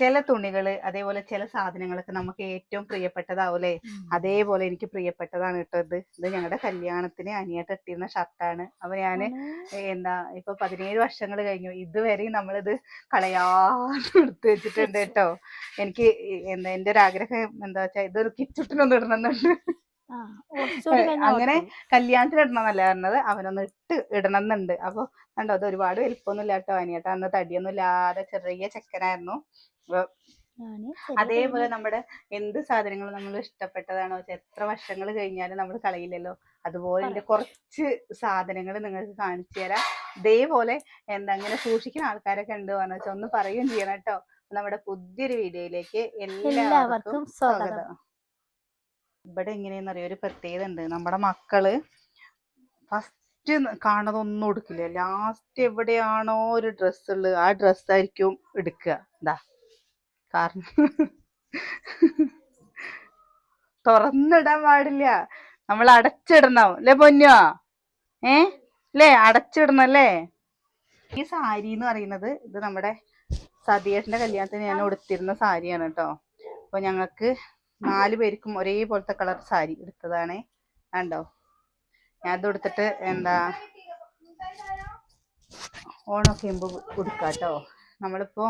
ചില തുണികൾ അതേപോലെ ചില സാധനങ്ങളൊക്കെ നമുക്ക് ഏറ്റവും പ്രിയപ്പെട്ടതാവൂലേ അതേപോലെ എനിക്ക് പ്രിയപ്പെട്ടതാണ് കേട്ടോ ഇത്. ഇത് ഞങ്ങളുടെ കല്യാണത്തിന് അനിയത്ത് ഇട്ടിരുന്ന ഷർട്ടാണ്. അപ്പൊ ഞാൻ എന്താ ഇപ്പൊ പതിനേഴ് വർഷങ്ങൾ കഴിഞ്ഞു. ഇതുവരെയും നമ്മളിത് കളയാതെ എടുത്ത് വെച്ചിട്ടുണ്ട് കേട്ടോ. എനിക്ക് എന്താ എന്റെ ഒരു ആഗ്രഹം എന്താ വെച്ചാ ഇതൊരു കിച്ചുട്ടിനൊന്നും ഇടണമെന്നുണ്ട് അങ്ങനെ. കല്യാണത്തിന് ഇടണമെന്നല്ല പറഞ്ഞത്? അവനൊന്ന് ഇട്ട് ഇടണമെന്നുണ്ട്. അപ്പൊ കണ്ടോ അത് ഒരുപാട് വലിപ്പമൊന്നും ഇല്ല കേട്ടോ അനിയേട്ടാ. അന്ന് തടിയൊന്നും ഇല്ലാതെ ചെറിയ ചെക്കനായിരുന്നു. അതേപോലെ നമ്മുടെ എന്ത് സാധനങ്ങൾ നമ്മൾ ഇഷ്ടപ്പെട്ടതാണോ? എത്ര വർഷങ്ങൾ കഴിഞ്ഞാലും നമ്മൾ കളയില്ലല്ലോ. അതുപോലെ എന്റെ കുറച്ച് സാധനങ്ങൾ നിങ്ങൾക്ക് കാണിച്ചു തരാം. ഇതേപോലെ എന്താ അങ്ങനെ സൂക്ഷിക്കുന്ന ആൾക്കാരൊക്കെ ഉണ്ട് പറഞ്ഞു വെച്ചാൽ ഒന്ന് പറയുകയും ചെയ്യണം കേട്ടോ. നമ്മുടെ പുതിയൊരു വീഡിയോയിലേക്ക് എല്ലാവർക്കും സ്വാഗതം. ഇവിടെ എങ്ങനെയെന്ന് അറിയാം ഒരു പ്രത്യേകത ഉണ്ട്. നമ്മുടെ മക്കൾ ഫസ്റ്റ് കാണതൊന്നും എടുക്കില്ല. ലാസ്റ്റ് എവിടെയാണോ ഒരു ഡ്രസ്സ് ഉള്ളത് ആ ഡ്രസ്സ് ആയിരിക്കും എടുക്കുക. എന്താ കാരണം തുറന്നിടാൻ പാടില്ല. നമ്മൾ അടച്ചിടണം. അല്ലേ പൊന്നോ? ഏ? അല്ലേ? അടച്ചിടണം അല്ലേ? ഈ സാരി എന്ന് പറയുന്നത് ഇത് നമ്മുടെ സതീഷിന്റെ കല്യാണത്തിന് ഞാൻ ഉടുത്തിരുന്ന സാരിയാണ് കേട്ടോ. അപ്പൊ ഞങ്ങൾക്ക് നാല് പേർക്കും ഒരേപോലത്തെ കളർ സാരി എടുത്തതാണ്. കണ്ടോ? ഞാൻ അത് എടുത്തിട്ട് എന്താ ഓണൊക്കെ ആകുമ്പോൾ കൊടുക്കാം കേട്ടോ നമ്മളിപ്പോ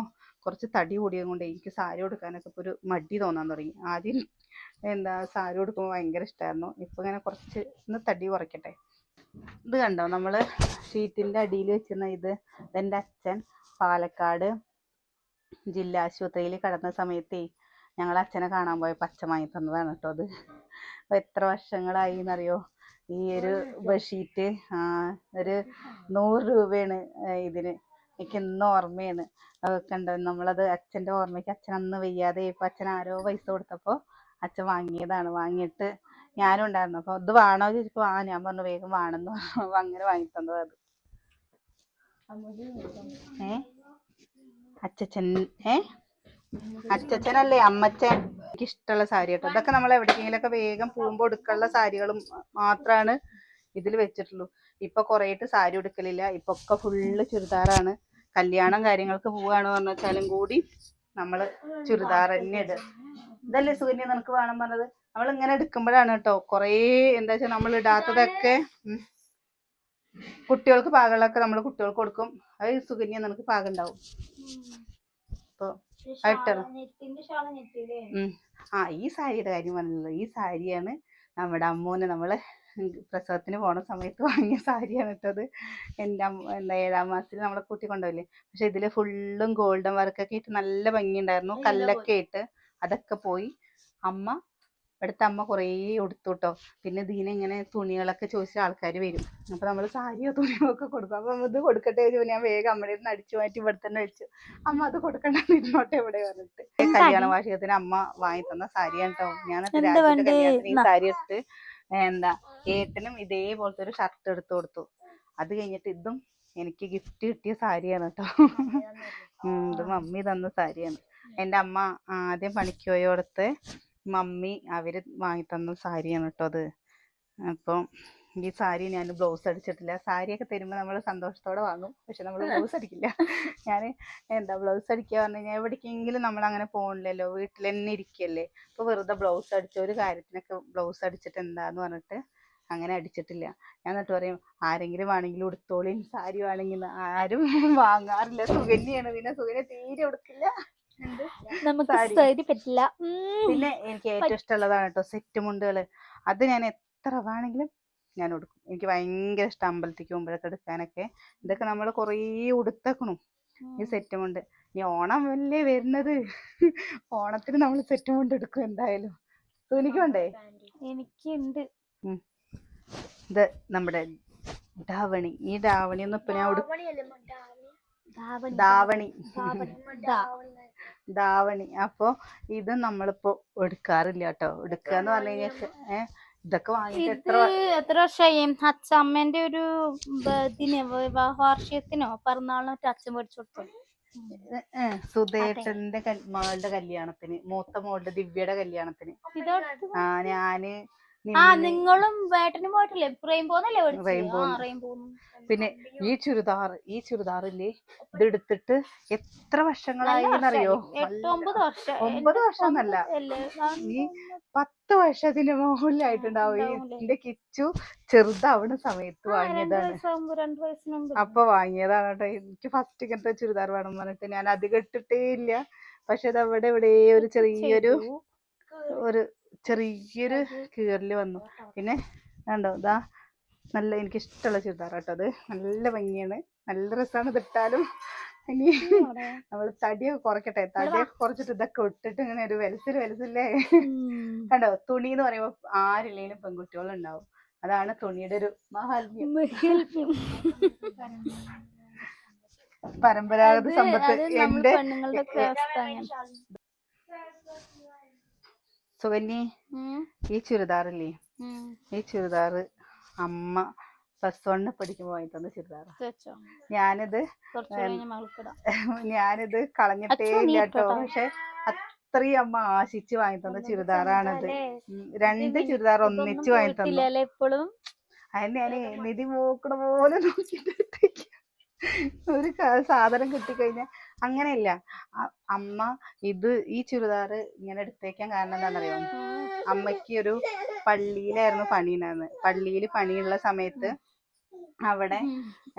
കുറച്ച് തടി കൂടിയത് കൊണ്ട് എനിക്ക് സാരി കൊടുക്കാനൊക്കെ ഇപ്പൊ ഒരു മടി തോന്നാൻ തുടങ്ങി. ആദ്യം എന്താ സാരി കൊടുക്കുമ്പോൾ ഭയങ്കര ഇഷ്ടമായിരുന്നു ഇപ്പൊ ഇങ്ങനെ കുറച്ച് ഒന്ന് തടി കുറയ്ക്കട്ടെ. ഇത് കണ്ടോ? നമ്മൾ ഷീറ്റിന്റെ അടിയിൽ വെച്ചിരുന്ന ഇത് എന്റെ അച്ഛൻ പാലക്കാട് ജില്ലാ ആശുപത്രിയിൽ കിടന്ന സമയത്തേ ഞങ്ങൾ അച്ഛനെ കാണാൻ പോയ വാങ്ങി തന്നതാണ് കേട്ടോ അത്. എത്ര വർഷങ്ങളായി എന്നറിയോ? ഈ ഒരു ബെഡ്ഷീറ്റ് ഒരു നൂറ് രൂപയാണ് ഇതിന്. എനിക്ക് ഇന്ന് ഓർമ്മയാണ്. ഉണ്ട് നമ്മളത് അച്ഛന്റെ ഓർമ്മയ്ക്ക് അച്ഛൻ അന്ന് വയ്യാതെ ഇപ്പം അച്ഛൻ ആരോ പൈസ കൊടുത്തപ്പോൾ അച്ഛൻ വാങ്ങിയതാണ്. വാങ്ങിയിട്ട് ഞാനും ഉണ്ടായിരുന്നു. അപ്പൊ ഇത് വേണോ ചോദിച്ചപ്പോ ആ ഞാൻ പറഞ്ഞു വേഗം വേണമെന്ന് പറഞ്ഞു. അങ്ങനെ വാങ്ങി തന്നത് അത്. ഏ? അച്ഛൻ ഏ? അച്ഛനല്ലേ അമ്മച്ചൻ? എനിക്ക് ഇഷ്ടമുള്ള സാരി കേട്ടോ. ഇതൊക്കെ നമ്മൾ എവിടേക്കെങ്കിലൊക്കെ വേഗം പോകുമ്പോൾ എടുക്കാനുള്ള സാരികളും മാത്രമാണ് ഇതിൽ വെച്ചിട്ടുള്ളൂ. ഇപ്പൊ കുറേയിട്ട് സാരി എടുക്കലില്ല ഇപ്പൊ ഒക്കെ ഫുള്ള് ചുരിദാറാണ്. കല്യാണം കാര്യങ്ങൾക്ക് പോവാണ് പറഞ്ഞാലും കൂടി നമ്മൾ ചുരിദാർ തന്നെ ഇടുക. ഇതല്ലേ സൂര്യ നിനക്ക് വേണം പറഞ്ഞത്? നമ്മൾ ഇങ്ങനെ എടുക്കുമ്പോഴാണ് കേട്ടോ കുറേ എന്താ വെച്ചാൽ നമ്മൾ ഇടാത്തതൊക്കെ കുട്ടികൾക്ക് പാകങ്ങളൊക്കെ നമ്മൾ കുട്ടികൾക്ക് കൊടുക്കും. അത് സുകന്യ നിനക്ക് പാകം ആ ഈ സാരിയുടെ കാര്യം പറഞ്ഞല്ലോ. ഈ സാരിയാണ് നമ്മുടെ അമ്മൂന് നമ്മൾ പ്രസവത്തിന് പോണ സമയത്ത് വാങ്ങിയ സാരിയാണ് ഇട്ടത്. എന്റെ എന്താ ഏഴാം മാസത്തിൽ നമ്മളെ കൂട്ടി കൊണ്ടുപോയില്ലേ? പക്ഷെ ഇതിൽ ഫുള്ളും ഗോൾഡൻ വർക്കൊക്കെ ഇട്ട് നല്ല ഭംഗിയുണ്ടായിരുന്നു. കല്ലൊക്കെ ഇട്ട് അതൊക്കെ പോയി അമ്മ ഇവിടുത്തെ അമ്മ കുറേ കൊടുത്തു കേട്ടോ പിന്നെ ഇതിനെ ഇങ്ങനെ തുണികളൊക്കെ ചോദിച്ച ആൾക്കാർ വരും. അപ്പൊ നമ്മൾ സാരിയോ തുണിയോ ഒക്കെ കൊടുക്കും. അപ്പൊ നമ്മ ഇത് കൊടുക്കട്ടെ ചോദിച്ചു. ഞാൻ വേഗം അമ്മയുടെ നിന്ന് അടിച്ചു മാറ്റി ഇവിടെ തന്നെ വെച്ചു. അമ്മ അത് കൊടുക്കണ്ട ഇരുന്നോട്ടെ ഇവിടെ പറഞ്ഞിട്ട്. കല്യാണ വാർഷികത്തിന് അമ്മ വാങ്ങി തന്ന സാരിയാണ് കേട്ടോ ഞാൻ? കല്യാണത്തിന് ഈ. സാരി എടുത്ത് എന്താ ഏട്ടനും ഇതേപോലത്തെ ഒരു ഷർട്ട് എടുത്തു കൊടുത്തു. അത് കഴിഞ്ഞിട്ട് ഇതും എനിക്ക് ഗിഫ്റ്റ് കിട്ടിയ സാരിയാണ് കേട്ടോ ഇത് മമ്മി തന്ന സാരിയാണ്. എന്റെ അമ്മ ആദ്യം പണിക്ക് പോയോടത്ത് മമ്മി അവർ വാങ്ങി തന്ന സാരിയാണ് കേട്ടോ അത്. അപ്പം ഈ സാരി ഞാൻ ബ്ലൗസ് അടിച്ചിട്ടില്ല. സാരിയൊക്കെ തരുമ്പോൾ നമ്മൾ സന്തോഷത്തോടെ വാങ്ങും. പക്ഷെ നമ്മൾ ബ്ലൗസ് അടിക്കില്ല. ഞാൻ എന്താ ബ്ലൗസ് അടിക്കുക പറഞ്ഞു കഴിഞ്ഞാൽ എവിടേക്കെങ്കിലും നമ്മൾ അങ്ങനെ പോകണില്ലല്ലോ വീട്ടിൽ തന്നെ ഇരിക്കല്ലേ. അപ്പോൾ വെറുതെ ബ്ലൗസ് അടിച്ച ഒരു കാര്യത്തിനൊക്കെ ബ്ലൗസ് അടിച്ചിട്ട് എന്താന്ന് പറഞ്ഞിട്ട് അങ്ങനെ അടിച്ചിട്ടില്ല. ഞാൻ എന്നിട്ട് പറയും ആരെങ്കിലും വേണമെങ്കിലും ഉടുത്തോളിയും സാരി വേണമെങ്കിൽ ആരും വാങ്ങാറില്ല. സുഗന്യാണ് പിന്നെ സുകന്യ തീരെ ഉടുക്കില്ല. നമുക്ക് സാരി. പറ്റില്ല. പിന്നെ എനിക്ക് ഏറ്റവും ഇഷ്ടമുള്ളതാണ് കേട്ടോ സെറ്റ് മുണ്ടുകൾ. അത് ഞാൻ എത്ര വേണമെങ്കിലും ഞാൻ ഉടുക്കും. എനിക്ക് ഭയങ്കര ഇഷ്ടം അമ്പലത്തിക്ക് പോകുമ്പോഴൊക്കെ എടുക്കാനൊക്കെ. ഇതൊക്കെ നമ്മൾ കുറേ ഉടുത്തേക്കണു ഈ സെറ്റ് മുണ്ട്. ഇനി ഓണം അല്ലേ വരുന്നത്? ഓണത്തിന് നമ്മൾ സെറ്റ് മുണ്ട് എടുക്കും എന്തായാലും. സുനിക്ക് വേണ്ടേ? എനിക്കുണ്ട്. ഇത് നമ്മുടെ ധാവണി. ഈ ധാവണി ഒന്നും ഇപ്പൊ ഞാൻ ഉടുക്കും ധാവണി. ധാവണി. അപ്പൊ ഇത് നമ്മളിപ്പോ എടുക്കാറില്ല കേട്ടോ. എടുക്കുക എന്ന് പറഞ്ഞു കഴിഞ്ഞാൽ ഏഹ് ഇതൊക്കെ വാങ്ങിയിട്ട് എത്ര എത്ര വർഷമായി അച്ഛമ്മേന്റെ ഒരു ഇതിന് വിവാഹ വാർഷികത്തിനോ? പിറന്നാളിനോ അച്ഛൻ മേടിച്ചു കൊടുത്തു? സുധേട്ടന്റെ മകളുടെ കല്യാണത്തിന്. മൂത്ത മോളുടെ ദിവ്യയുടെ കല്യാണത്തിന്. ആ ഞാൻ ആ നിങ്ങളും വേട്ടനും പോയിട്ടില്ലേ? റെയിൻബോന്നല്ലേ. റെയിൻബോ പിന്നെ ഈ ചുരിദാർ ഈ ചുരിദാറില്ലേ? ഇതെടുത്തിട്ട് എത്ര വർഷങ്ങളായി എന്നറിയോ? ഒമ്പത് വർഷം. എന്നല്ല. ഈ പത്ത് വർഷത്തിന് മുകളിലായിട്ടുണ്ടാവും? എന്റെ കിച്ചു ചെറുതാവണ സമയത്ത് വാങ്ങിയതാണ്. അപ്പൊ വാങ്ങിയതാണ് കേട്ടോ. എനിക്ക് ഫസ്റ്റ് ഇങ്ങനത്തെ ചുരിദാർ വേണം പറഞ്ഞിട്ട് ഞാൻ അധികം ഇട്ടിട്ടേ ഇല്ല. പക്ഷെ അത് അവിടെ ഇവിടെ ഒരു ചെറിയൊരു ഒരു ചെറിയൊരു കീറൽ വന്നു. പിന്നെ കണ്ടോ ഇതാ നല്ല എനിക്ക് ഇഷ്ടമുള്ള ചുരിദാർ കേട്ടോ അത്. നല്ല ഭംഗിയാണ്. നല്ല രസമാണ് ഇതിട്ടാലും ഇനി നമ്മൾ തടിയൊക്കെ കുറയ്ക്കട്ടെ. തടിയൊക്കെ കുറച്ചിട്ട് ഇതൊക്കെ ഇട്ടിട്ട് ഇങ്ങനെ ഒരു വെലസിൽ വെലസില്ലേ കണ്ടോ തുണി എന്ന് പറയുമ്പോ ആരില്ലെങ്കിലും പെൺകുട്ടികളുണ്ടാവും. അതാണ് തുണിയുടെ ഒരു മഹാത്മ്യം. പരമ്പരാഗത സമ്പത്ത് എന്റെ പെണ്ണുങ്ങളുടെ ഒക്കെ അവസ്ഥ അങ്ങനെ. സുകന്യെ ഈ ചുരിദാറില്ലേ? ഈ ചുരിദാറ് അമ്മ പ്ലസ് വണ്ണിൽ പഠിക്കുമ്പോൾ വാങ്ങി തന്ന ചുരിദാറ്. ഞാനിത് ഞാനിത് കളഞ്ഞിട്ടേ ഇല്ല കേട്ടോ പക്ഷെ അത്രയും അമ്മ ആശിച്ച് വാങ്ങി തന്ന ചുരിദാറാണിത്. രണ്ട് ചുരിദാർ ഒന്നിച്ച് വാങ്ങി തന്നു. അതിന് ഞാൻ നിധി മോക്കണ പോലെ നോക്കിട്ട് ഒരു സാധനം കിട്ടിക്കഴിഞ്ഞാൽ അങ്ങനെയില്ല. അമ്മ ഇത് ഈ ചുരിദാറ് ഇങ്ങനെ എടുത്തേക്കാൻ കാരണം എന്താണെന്നറിയോ? അമ്മയ്ക്ക് ഒരു പള്ളിയിലായിരുന്നു പണിയുണ്ടായിരുന്നത് പള്ളിയിൽ പണിയുള്ള സമയത്ത് അവിടെ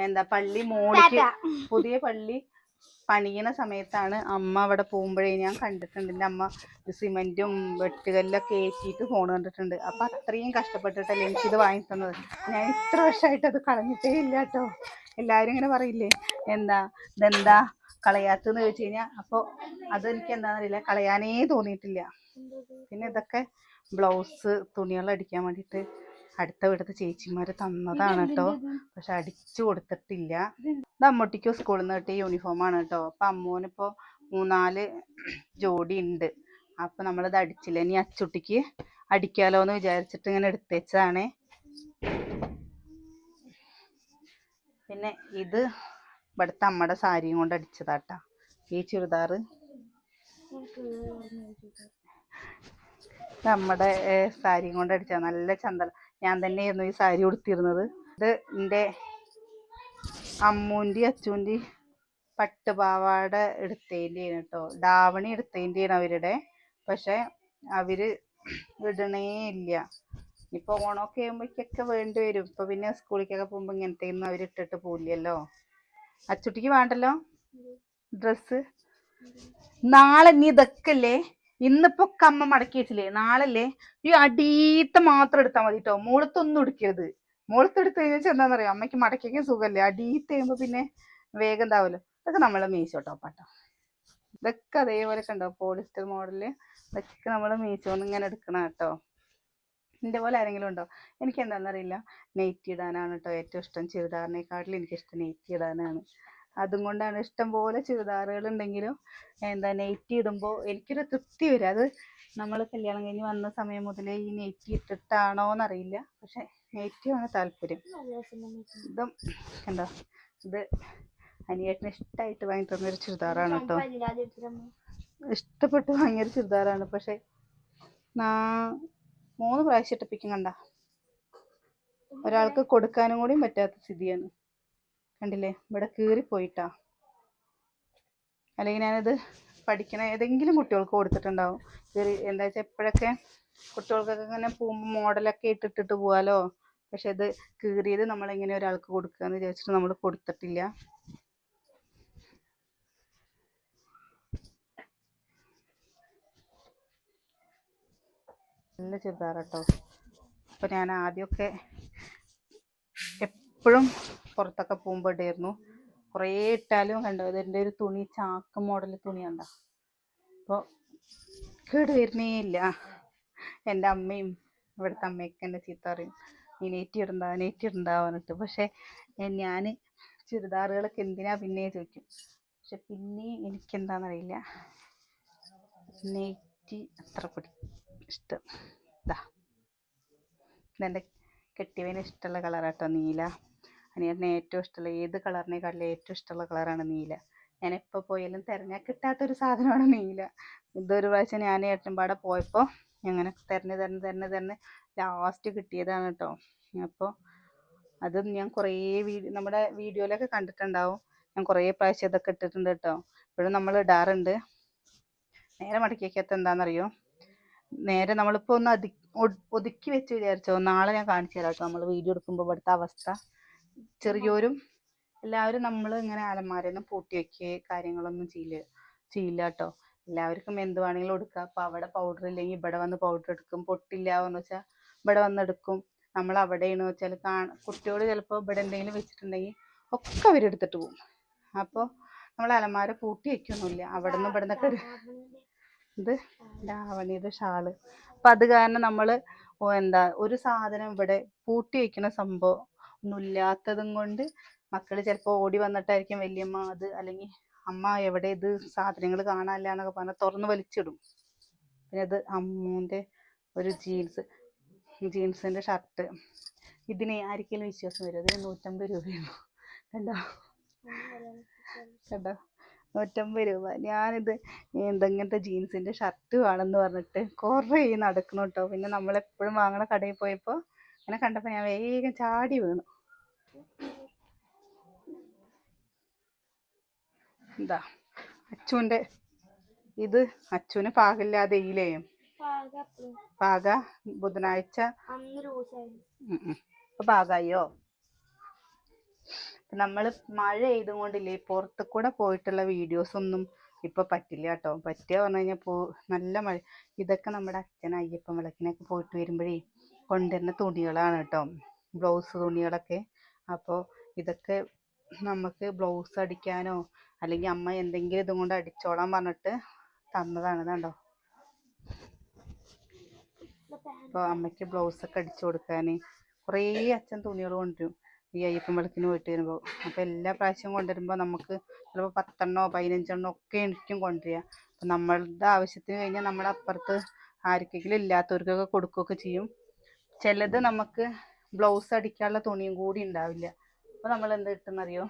എന്താ പള്ളി മോളിക്ക് പുതിയ പള്ളി പണിയണ സമയത്താണ് അമ്മ അവിടെ പോകുമ്പോഴേ ഞാൻ കണ്ടിട്ടുണ്ട്. എന്റെ അമ്മ സിമെന്റും വെട്ടുകല്ലൊക്കെ ഏറ്റിയിട്ട് ഫോൺ കണ്ടിട്ടുണ്ട്. അപ്പൊ അത്രയും കഷ്ടപ്പെട്ടിട്ടല്ലേ എനിക്കിത് വാങ്ങി തന്നത്. ഞാൻ ഇത്ര വർഷമായിട്ട് അത് കളഞ്ഞിട്ടേ ഇല്ല കേട്ടോ. എല്ലാരും ഇങ്ങനെ പറയില്ലേ? എന്താ ഇതെന്താ? കളയാത്തെന്ന് ചോദിച്ചു കഴിഞ്ഞാൽ അപ്പോൾ അതെനിക്ക് എന്താണെന്നറിയില്ല കളയാനേ തോന്നിയിട്ടില്ല. പിന്നെ ഇതൊക്കെ ബ്ലൗസ് തുണികൾ അടിക്കാൻ വേണ്ടിയിട്ട് അടുത്ത വീടത്തെ ചേച്ചിമാർ തന്നതാണ് കേട്ടോ. പക്ഷെ അടിച്ചു കൊടുത്തിട്ടില്ല. ഇത് അമ്മൂട്ടിക്ക് സ്കൂളിൽ നിന്ന് കിട്ടിയ യൂണിഫോമാണ് കേട്ടോ. അപ്പൊ അമ്മൂനിപ്പോ മൂന്നാൽ ജോഡി ഉണ്ട്. അപ്പൊ നമ്മളിത് അടിച്ചില്ല. ഇനി അച്ചുട്ടിക്ക് അടിക്കാലോ എന്ന് വിചാരിച്ചിട്ട് ഇങ്ങനെ എടുത്തേച്ചതാണേ. പിന്നെ ഇത് ഇവിടുത്തെ അമ്മയുടെ സാരിയും കൊണ്ട് അടിച്ചതാട്ടാ. ഈ ചുരിദാറ്. നമ്മുടെ സാരിയും കൊണ്ട് അടിച്ച നല്ല ചന്തല. ഞാൻ തന്നെയായിരുന്നു ഈ സാരി ഉടുത്തിരുന്നത്. ഇത് എന്റെ അമ്മൂന്റെ അച്ചൂന്റെ പട്ടുപാവാട എടുത്തതിന്റെയാണ് കേട്ടോ ഡാവണി എടുത്തതിന്റെയാണ് അവരുടെ. പക്ഷെ അവർ ഇടണേ ഇല്ല. ഇപ്പൊ ഓണമൊക്കെ ആകുമ്പോഴേക്കൊക്കെ വേണ്ടി വരും. ഇപ്പൊ പിന്നെ സ്കൂളിലേക്കൊക്കെ പോകുമ്പോ ഇങ്ങനത്തെ ഒന്നും അവർ ഇട്ടിട്ട് പോവില്ലല്ലോ. അച്ചുട്ടിക്ക് വേണ്ടല്ലോ? ഡ്രസ്സ്. നാളെ നീ ഇതൊക്കെല്ലേ? ഇന്നിപ്പോ കമ്മ മടക്കിയിട്ടില്ലേ? നാളല്ലേ? ഈ അടീത്ത മാത്രം എടുത്താൽ മതി കേട്ടോ മുളത്തൊന്നും എടുക്കരുത്. മുളത്തെടുത്ത് കഴിഞ്ഞാൽ എന്താണെന്നറിയോ അമ്മയ്ക്ക് മടക്കിയൊക്കെ സുഖമല്ലേ അടീത്ത് ചെയ്യുമ്പോ പിന്നെ വേഗം ഉണ്ടാവല്ലോ ഇതൊക്കെ നമ്മളെ മീശോട്ടോ പാട്ടോ ഇതൊക്കെ അതേപോലെ കണ്ടോ? Polyester model. ഇതൊക്കെ നമ്മൾ മീശോന്ന് ഇങ്ങനെ എടുക്കണം കേട്ടോ. എന്റെ പോലെ ആരെങ്കിലും ഉണ്ടോ? എനിക്ക് എന്താണെന്നറിയില്ല നെയ്റ്റ് ഇടാനാണ് കേട്ടോ ഏറ്റവും ഇഷ്ടം. ചുരിദാറിനെക്കാട്ടിലും എനിക്കിഷ്ടം നെയ്റ്റ് ഇടാനാണ്. അതും കൊണ്ടാണ് ഇഷ്ടം പോലെ ചുരിദാറുകൾ ഉണ്ടെങ്കിലും എന്താ നെയ്റ്റ് ഇടുമ്പോൾ എനിക്കൊരു തൃപ്തി വരും. അത് നമ്മൾ കല്യാണം കഴിഞ്ഞ് വന്ന സമയം മുതലേ ഈ നെയ്റ്റ് ഇട്ടിട്ടാണോ എന്നറിയില്ല. പക്ഷെ നെയ്റ്റിയാണ് താല്പര്യം. ഇതും എന്താ ഇത് അനിയേട്ടന് ഇഷ്ടമായിട്ട് വാങ്ങി തന്നൊരു ചുരിദാറാണ് കേട്ടോ ഇഷ്ടപ്പെട്ട് വാങ്ങിയൊരു ചുരിദാറാണ്. പക്ഷെ നാ മൂന്ന് പ്രാവശ്യം ഇട്ടപ്പിക്കും കണ്ട ഒരാൾക്ക് കൊടുക്കാനും കൂടി പറ്റാത്ത സ്ഥിതിയാണ്. കണ്ടില്ലേ? ഇവിടെ കീറിപ്പോയിട്ടാ അല്ലെങ്കിൽ ഞാനിത് പഠിക്കണ ഏതെങ്കിലും കുട്ടികൾക്ക് കൊടുത്തിട്ടുണ്ടാവും. കീറി എന്താ വെച്ചാൽ എപ്പോഴൊക്കെ കുട്ടികൾക്കൊക്കെ ഇങ്ങനെ പോകുമ്പോൾ മോഡലൊക്കെ ഇട്ടിട്ടിട്ട് പോവാലോ? പക്ഷെ ഇത് കീറിയത് നമ്മളെങ്ങനെ ഒരാൾക്ക് കൊടുക്കുക എന്ന് വിചാരിച്ചിട്ട് നമ്മൾ കൊടുത്തിട്ടില്ല. നല്ല ചുരിദാർ കേട്ടോ അപ്പോൾ ഞാൻ ആദ്യമൊക്കെ എപ്പോഴും പുറത്തൊക്കെ പോകുമ്പോൾ ഇടായിരുന്നു കുറേ ഇട്ടാലും കണ്ടോ ഇതിന്റെ ഒരു തുണി ചാക്ക് മോഡൽ തുണി കണ്ട? അപ്പോൾ കേട് വരുന്നേ ഇല്ല. എന്റെ അമ്മയും ഇവിടുത്തെ അമ്മയൊക്കെ എന്നെ ചീത്ത പറയും. നീ നെറ്റി ഇടണ്ട നെറ്റി ഇടണ്ട പറഞ്ഞിട്ട്. പക്ഷേ ഞാൻ ചുരിദാറുകളൊക്കെ എന്തിനാ പിന്നെ ചോദിക്കും. പക്ഷെ പിന്നെ എനിക്കെന്താണെന്നറിയില്ല നെറ്റി അത്ര പിടി. ഇഷ്ടം. ഇതാ ഇതെന്റെ കെട്ടിയവന് ഇഷ്ടമുള്ള കളറാട്ടോ നീല. അനിയന് ഏറ്റവും ഇഷ്ടമുള്ള ഏത് കളറിനേക്കാളും ഏറ്റവും ഇഷ്ടമുള്ള കളറാണ് നീല. ഞാൻ എപ്പോൾ പോയാലും തിരഞ്ഞാൽ കിട്ടാത്തൊരു സാധനമാണ് നീല. ഇതൊരു പ്രാവശ്യം ഞാൻ ഏട്ടൻപാടെ പോയപ്പോൾ അങ്ങനെ തിരഞ്ഞ് തിരഞ്ഞ് തിരഞ്ഞ് തിരഞ്ഞ് ലാസ്റ്റ് കിട്ടിയതാണ് കേട്ടോ അപ്പോൾ അതും ഞാൻ കുറേ വീഡിയോ നമ്മുടെ വീഡിയോയിലൊക്കെ കണ്ടിട്ടുണ്ടാവും. ഞാൻ കുറേ പ്രാവശ്യം ഇതൊക്കെ ഇട്ടിട്ടുണ്ട് കേട്ടോ ഇപ്പോഴും നമ്മൾ ഇടാറുണ്ട്. നേരെ മടക്കിയൊക്കെ എന്താണെന്നറിയോ നേരെ നമ്മളിപ്പോൾ ഒന്ന് അതി ഒതുക്കി വെച്ച് വിചാരിച്ചോ? നാളെ ഞാൻ കാണിച്ചു തരാം കേട്ടോ. നമ്മൾ വീഡിയോ എടുക്കുമ്പോൾ ഇവിടുത്തെ അവസ്ഥ. ചെറിയോരും എല്ലാവരും നമ്മൾ ഇങ്ങനെ അലമാരയൊന്നും പൂട്ടി വെക്കേ കാര്യങ്ങളൊന്നും ചെയ്യില്ല ചെയ്യില്ല കേട്ടോ. എല്ലാവർക്കും എന്ത് വേണമെങ്കിലും എടുക്കാം. അപ്പോൾ അവിടെ പൗഡർ ഇല്ലെങ്കിൽ ഇവിടെ വന്ന് പൗഡർ എടുക്കും. പൊട്ടില്ല എന്ന് വെച്ചാൽ ഇവിടെ വന്ന് എടുക്കും. നമ്മൾ അവിടെയാണ് വെച്ചാൽ കാണ കുട്ടിയോട് ചിലപ്പോൾ ഇവിടെ എന്തെങ്കിലും വെച്ചിട്ടുണ്ടെങ്കിൽ ഒക്കെ അവരെടുത്തിട്ട് പോകും. അപ്പോൾ നമ്മൾ അലമാര പൂട്ടി വെക്കൊന്നുമില്ല. അവിടെ നിന്ന് ഇവിടെ നിന്നൊക്കെ ഇത് ലാവണിയുടെ ഷാൾ. അപ്പൊ അത് കാരണം നമ്മൾ എന്താ ഒരു സാധനം ഇവിടെ പൂട്ടി വെക്കുന്ന സംഭവം ഒന്നും ഇല്ലാത്തതും കൊണ്ട് മക്കൾ ചിലപ്പോൾ ഓടി വന്നിട്ടായിരിക്കും വല്യമ്മ അത് അല്ലെങ്കിൽ അമ്മ എവിടെ ഇത് സാധനങ്ങൾ കാണാനില്ല എന്നൊക്കെ പറഞ്ഞാൽ തുറന്ന് വലിച്ചിടും. പിന്നെ അത് അമ്മൂന്റെ ഒരു ജീൻസ് ജീൻസിന്റെ ഷർട്ട്. ഇതിന് ആർക്കെങ്കിലും വിശ്വാസം വരും? അതിന് നൂറ്റമ്പത് രൂപയാണ് കണ്ടോ? കണ്ടോ? നൂറ്റമ്പത് രൂപ. ഞാനിത് എന്തെങ്ങനത്തെ ജീൻസിന്റെ ഷർട്ട് വേണമെന്ന് പറഞ്ഞിട്ട് കുറേ നടക്കുന്നു കേട്ടോ പിന്നെ നമ്മളെപ്പോഴും വാങ്ങണ കടയിൽ പോയപ്പോൾ അങ്ങനെ കണ്ടപ്പോൾ ഞാൻ വേഗം ചാടി വീണു. എന്താ അച്ചുവിന്റെ ഇത് അച്ചുവിന് പാകില്ലാതെ ഇല്ലേ? പാക ബുധനാഴ്ച. പാകായോ? നമ്മൾ മഴ ചെയ്തുകൊണ്ടില്ലേ പുറത്തു കൂടെ പോയിട്ടുള്ള വീഡിയോസ് ഒന്നും ഇപ്പൊ പറ്റില്ല കേട്ടോ. പറ്റുക പറഞ്ഞു കഴിഞ്ഞാൽ പോ നല്ല മഴ. ഇതൊക്കെ നമ്മുടെ അച്ഛൻ അയ്യപ്പൻ വിളക്കിനൊക്കെ പോയിട്ട് വരുമ്പോഴേ കൊണ്ടുവരുന്ന തുണികളാണ് കേട്ടോ. ബ്ലൗസ് തുണികളൊക്കെ. അപ്പോൾ ഇതൊക്കെ നമുക്ക് ബ്ലൗസ് അടിക്കാനോ അല്ലെങ്കിൽ അമ്മ എന്തെങ്കിലും ഇതും കൊണ്ട് അടിച്ചോളാൻ പറഞ്ഞിട്ട് തന്നതാണ് കണ്ടോ. അപ്പോൾ അമ്മയ്ക്ക് ബ്ലൗസൊക്കെ അടിച്ചു കൊടുക്കാൻ കുറേ അച്ഛൻ തുണികൾ കൊണ്ടുവരും. ഈ അയ്യപ്പൻ വിളക്കിന് പോയിട്ട് വരുമ്പോൾ അപ്പോൾ എല്ലാ പ്രാവശ്യവും കൊണ്ടുവരുമ്പോൾ നമുക്ക് ചിലപ്പോൾ പത്തെണ്ണോ പതിനഞ്ചെണ്ണോ ഒക്കെ എനിക്കും കൊണ്ടുവരിക. അപ്പം നമ്മളുടെ ആവശ്യത്തിന് കഴിഞ്ഞാൽ നമ്മുടെ അപ്പുറത്ത് ആർക്കെങ്കിലും ഇല്ലാത്തവർക്കൊക്കെ കൊടുക്കുകയൊക്കെ ചെയ്യും. ചിലത് നമുക്ക് ബ്ലൗസ് അടിക്കാനുള്ള തുണിയും കൂടി ഉണ്ടാവില്ല. അപ്പോൾ നമ്മൾ എന്ത് കിട്ടുന്നറിയോ?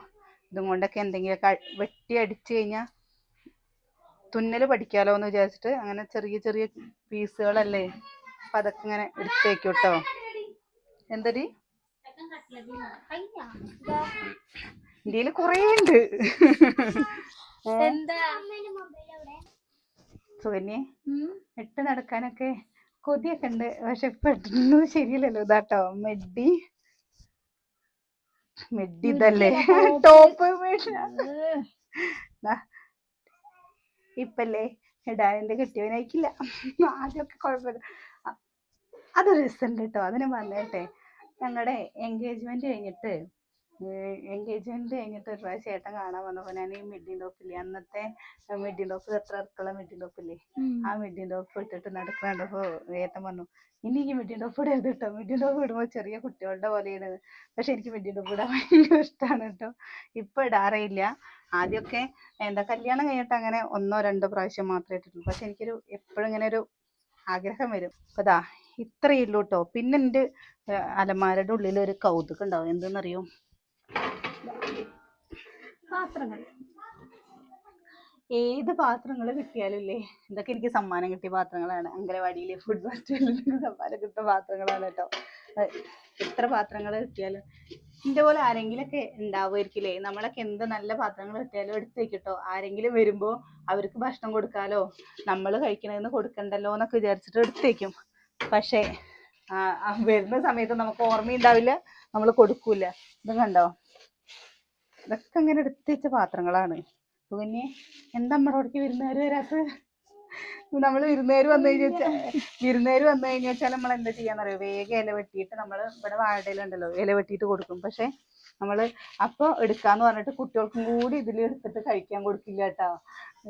ഇതും കൊണ്ടൊക്കെ എന്തെങ്കിലുമൊക്കെ വെട്ടി അടിച്ചു കഴിഞ്ഞാൽ തുന്നൽ പഠിക്കാലോ എന്ന് വിചാരിച്ചിട്ട് അങ്ങനെ ചെറിയ ചെറിയ പീസുകളല്ലേ? അപ്പം അതൊക്കെ ഇങ്ങനെ എടുത്ത് വെക്കും കേട്ടോ എന്തടി? ഇന്ത്യയിൽ കൊറേ ഉണ്ട് സുകന്യെ ഇട്ട് നടക്കാനൊക്കെ കൊതിയൊക്കെ ഉണ്ട്. പക്ഷെ പെട്ടെന്ന് ശരിയല്ലല്ലോ ഇതാട്ടോ. മെഡി മെഡി ഇതല്ലേ? ടോപ്പ് ഇപ്പല്ലേ? ഇടാനെന്റെ കെട്ടിയവനായിക്കില്ല. ആദ്യമൊക്കെ കുഴപ്പമില്ല. അതൊരു രസമുണ്ട് കേട്ടോ അതിനെ പറഞ്ഞേട്ടെ ഞങ്ങളുടെ എൻഗേജ്മെന്റ് കഴിഞ്ഞിട്ട് എൻഗേജ്മെന്റ് കഴിഞ്ഞിട്ട് ഒരു പ്രാവശ്യം ചേട്ടൻ കാണാൻ വന്നപ്പോൾ ഞാൻ ഈ മിഡി ടോപ്പില്ലേ അന്നത്തെ മിഡി ടോപ്പ് എത്ര അടുക്കള മിഡി ടോപ്പില്ലേ ആ മിഡി ടോപ്പ് ഇട്ടിട്ട് നടക്കണ്ടപ്പോ ഏട്ടൻ പറഞ്ഞു ഇനി ഈ മിഡി ടോപ്പ് ഇടരുത് കേട്ടോ മിഡി ടോപ്പ് ഇടുമ്പോൾ ചെറിയ കുട്ടികളുടെ പോലെയാണ്. പക്ഷെ എനിക്ക് മിഡി ടോപ്പ് ഇടാൻ ഭയങ്കര ഇഷ്ടമാണ് കേട്ടോ ഇപ്പൊ ഇടാറേയില്ല ആദ്യമൊക്കെ എന്താ കല്യാണം കഴിഞ്ഞിട്ട് അങ്ങനെ ഒന്നോ രണ്ടോ പ്രാവശ്യം മാത്രമേ ഇട്ടിട്ടുള്ളൂ. പക്ഷെ എനിക്കൊരു എപ്പോഴും ഇങ്ങനെ ഒരു ആഗ്രഹം വരും. അപ്പൊ ദാ ഇത്രയേ ഉള്ളൂ കേട്ടോ പിന്നെ എന്റെ അലമാരയുടെ ഉള്ളിൽ ഒരു കൗതുകം ഉണ്ടാവും. എന്തെന്നറിയോ? പാത്രങ്ങൾ ഏത് പാത്രങ്ങൾ കിട്ടിയാലും ഇല്ലേ? ഇതൊക്കെ എനിക്ക് സമ്മാനം കിട്ടിയ പാത്രങ്ങളാണ്. അംഗനവാടിയിലെ ഫുഡ് ഫെസ്റ്റിവലിൽ സമ്മാനം കിട്ടിയ പാത്രങ്ങളാണ് കേട്ടോ എത്ര പാത്രങ്ങൾ കിട്ടിയാലും. ഇതിന്റെ പോലെ ആരെങ്കിലൊക്കെ ഉണ്ടാവുമായിരിക്കില്ലേ നമ്മളൊക്കെ എന്ത് നല്ല പാത്രങ്ങൾ കിട്ടിയാലും എടുത്തേക്ക് കേട്ടോ ആരെങ്കിലും വരുമ്പോ അവർക്ക് ഭക്ഷണം കൊടുക്കാലോ? നമ്മൾ കഴിക്കണതിന് കൊടുക്കണ്ടല്ലോ എന്നൊക്കെ വിചാരിച്ചിട്ട് എടുത്ത് വെക്കും പക്ഷേ വരുന്ന സമയത്ത് നമുക്ക് ഓർമ്മയുണ്ടാവില്ല നമ്മൾ കൊടുക്കൂല. ഇത് കണ്ടോ? ഇതൊക്കെ ഇങ്ങനെ എടുത്ത് പാത്രങ്ങളാണ്. പിന്നെ എന്താ നമ്മുടെ അവിടേക്ക് വിരുന്നുകാർ വരാത്ത? നമ്മൾ വിരുന്നുകാർ വന്നു കഴിഞ്ഞാൽ വിരുന്നുകാർ വന്നു കഴിഞ്ഞാൽ വെച്ചാൽ നമ്മൾ എന്താ ചെയ്യാന്നറിയോ? വേഗം ഇല വെട്ടിയിട്ട് നമ്മൾ ഇവിടെ വാഴയിലുണ്ടല്ലോ ഇല വെട്ടിയിട്ട് കൊടുക്കും. പക്ഷെ നമ്മൾ അപ്പോൾ എടുക്കാന്ന് പറഞ്ഞിട്ട് കുട്ടികൾക്കും കൂടി ഇതിൽ എടുത്തിട്ട് കഴിക്കാൻ കൊടുക്കില്ല കേട്ടോ.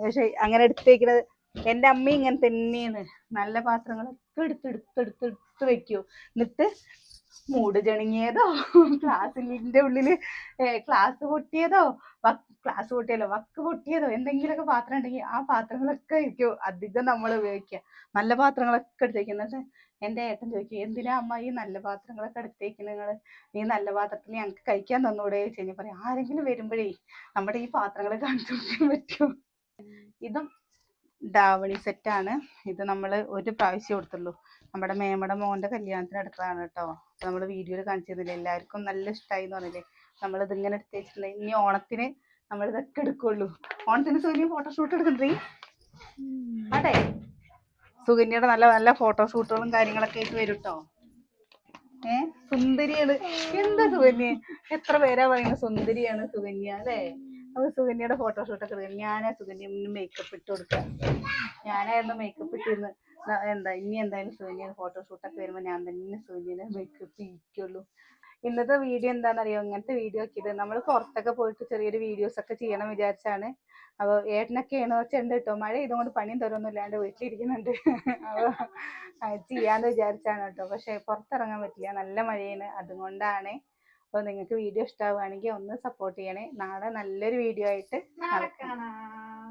പക്ഷെ അങ്ങനെ എടുത്തേക്കുന്നത് എന്റെ അമ്മ ഇങ്ങനെ തന്നെയാണ്. നല്ല പാത്രങ്ങളൊക്കെ എടുത്ത് വെക്കൂ. എന്നിട്ട് മൂട് ചെണുങ്ങിയതോ ക്ലാസ്സിന്റെ ഉള്ളിൽ ക്ലാസ് പൊട്ടിയതോ ക്ലാസ് പൊട്ടിയല്ലോ വക്ക് പൊട്ടിയതോ എന്തെങ്കിലുമൊക്കെ പാത്രം ഉണ്ടെങ്കിൽ ആ പാത്രങ്ങളൊക്കെ ആയിരിക്കും അധികം നമ്മൾ ഉപയോഗിക്കുക നല്ല പാത്രങ്ങളൊക്കെ എടുത്തേക്കും. എന്നിട്ട് ഏട്ടൻ ചോദിക്കും എന്തിനാ അമ്മ ഈ നല്ല പാത്രങ്ങളൊക്കെ എടുത്തേക്കുന്നത് നിങ്ങൾ ഈ നല്ല പാത്രത്തിൽ ഞങ്ങൾക്ക് കഴിക്കാൻ തന്നൂടെ? ചോദിച്ചു കഴിഞ്ഞാൽ പറയും ആരെങ്കിലും വരുമ്പോഴേ നമ്മുടെ ഈ പാത്രങ്ങൾ കാണിച്ചു കൊടുക്കാൻ പറ്റും. ഇതും ഡാവണി സെറ്റാണ് ഇത് നമ്മൾ ഒരു പ്രാവശ്യം കൊടുത്തുള്ളൂ. നമ്മുടെ മേമയുടെ മോന്റെ കല്യാണത്തിന് എടുത്തതാണ് കേട്ടോ നമ്മൾ വീഡിയോയിൽ കാണിച്ചിരുന്നില്ല എല്ലാവർക്കും നല്ല ഇഷ്ടമായി എന്ന് പറഞ്ഞില്ലേ? നമ്മളിത് ഇങ്ങനെ എടുത്ത് വെച്ചിട്ടുണ്ടെങ്കിൽ ഇനി ഓണത്തിന് നമ്മൾ ഇതൊക്കെ എടുക്കുള്ളൂ. ഓണത്തിന് സുകന്യ ഫോട്ടോഷൂട്ട് എടുക്കണ്ടേ അതെ സുകന്യയുടെ നല്ല നല്ല ഫോട്ടോഷൂട്ടുകളും കാര്യങ്ങളൊക്കെ ആയിട്ട് വരും കേട്ടോ ഏ? സുന്ദരിയാണ്. എന്താ സുകന്യ? എത്ര പേരാ പറയുന്നത് സുന്ദരിയാണ് സുകന്യ അല്ലേ? അപ്പൊ സുകന്യയുടെ ഫോട്ടോഷൂട്ടൊക്കെ ഞാനാ സുകന്യ മേക്കപ്പ് ഇട്ട് കൊടുക്കുക ഞാനായിരുന്നു മേക്കപ്പ് ഇട്ടിരുന്ന്. എന്താ ഇനി എന്തായാലും സുകന്യ ഫോട്ടോഷൂട്ടൊക്കെ വരുമ്പോൾ ഞാൻ തന്നെ സുകന്യനെ മേക്കപ്പ് ചെയ്യിക്കുള്ളൂ ഇന്നത്തെ വീഡിയോ എന്താണെന്നറിയോ? ഇങ്ങനത്തെ വീഡിയോ ആക്കിയത് നമ്മൾ പുറത്തൊക്കെ പോയിട്ട് ചെറിയൊരു വീഡിയോസ് ഒക്കെ ചെയ്യണം വിചാരിച്ചാണ്. അപ്പോൾ ഏട്ടനൊക്കെ ഏണോച്ചുണ്ട് കേട്ടോ മഴ ഇതുകൊണ്ട് പണിയും തരൊന്നും ഇല്ലാണ്ട് വീട്ടിലിരിക്കുന്നുണ്ട്. അപ്പോൾ ചെയ്യാന്ന് വിചാരിച്ചാണ് കേട്ടോ പക്ഷെ പുറത്തിറങ്ങാൻ പറ്റില്ല. നല്ല മഴയാണ്. അതുകൊണ്ടാണ് അപ്പോൾ നിങ്ങൾക്ക് വീഡിയോ ഇഷ്ടമാവുകയാണെങ്കിൽ ഒന്ന് സപ്പോർട്ട് ചെയ്യണേ. നാളെ നല്ലൊരു വീഡിയോ ആയിട്ട് നാളെ കാണാം.